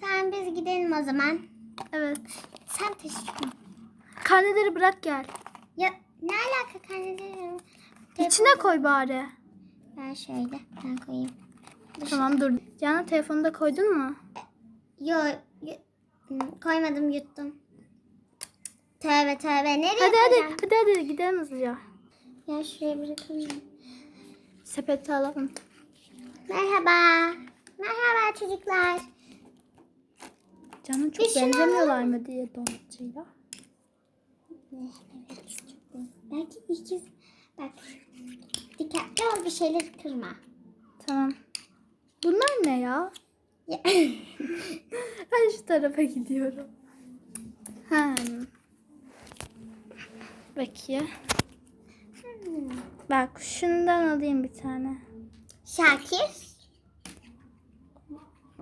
Tamam biz gidelim o zaman. Evet. Sen taşı. Karneleri bırak gel. Ya ne alaka karnelerim? İçine koy bari. Ben şöyle ben koyayım. Dur. Tamam dur. Canan telefonu da koydun mu? Yo, yo- hmm, koymadım yuttum. Tövbe tövbe nereye Hadi hadi. koyacağım? Hadi hadi gidelim hızlıca. Ya şuraya bırakayım. Sepeti alalım. Merhaba. Merhaba çocuklar. Canan çok şunu benzemiyorlar mı diye donatçıyla. Evet. Belki ikiz. Bak. Dikkatli ol bir şeyleri kırma. Tamam. Bunlar ne ya? Ben şu tarafa gidiyorum. Hmm. Bakayım. Bak şundan alayım bir tane. Şakir.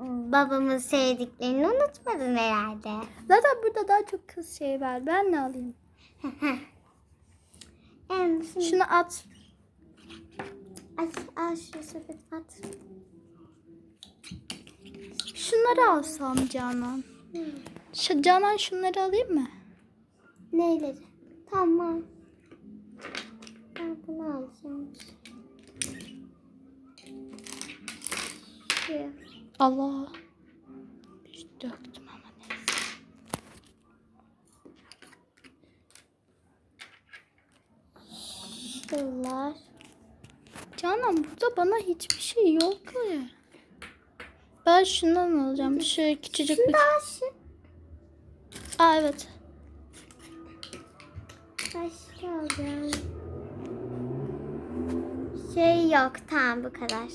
Babamın sevdiklerini unutmadın herhalde. Zaten burada daha çok kız şey var. Ben ne alayım? Em, şimdi Şunu at. at, al şu sepet at. Şunları alsam Canan. Şu Canan şunları alayım mı? Neyleri? Tamam. Ben bunu alacağım. Allah. Bir döktüm ama neyse. Şunlar. Canan burada bana hiçbir şey yok ki. Ben şundan alacağım. Şu küçücük bir... Da al şu. Aa evet. Başka alacağım. Şey yok. Tamam bu kadar.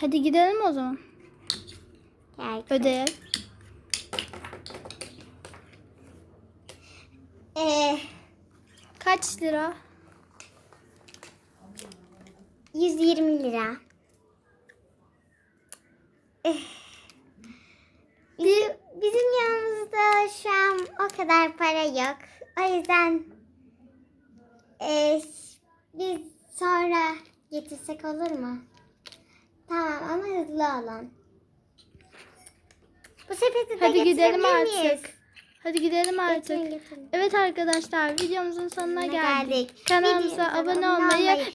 Hadi gidelim o zaman. Gel. Ödeyelim. Ee, Kaç lira? 120 lira. Eh. Bizim, bizim yanımızda şu an o kadar para yok. O yüzden eh, biz sonra getirsek olur mu? Tamam ama hızlı olun. Bu sepeti de Hadi gidelim miyiz? artık. Hadi gidelim artık. Getirin, getirin. Evet arkadaşlar videomuzun sonuna geldik. geldik. Kanalımıza Videomuza abone olmayı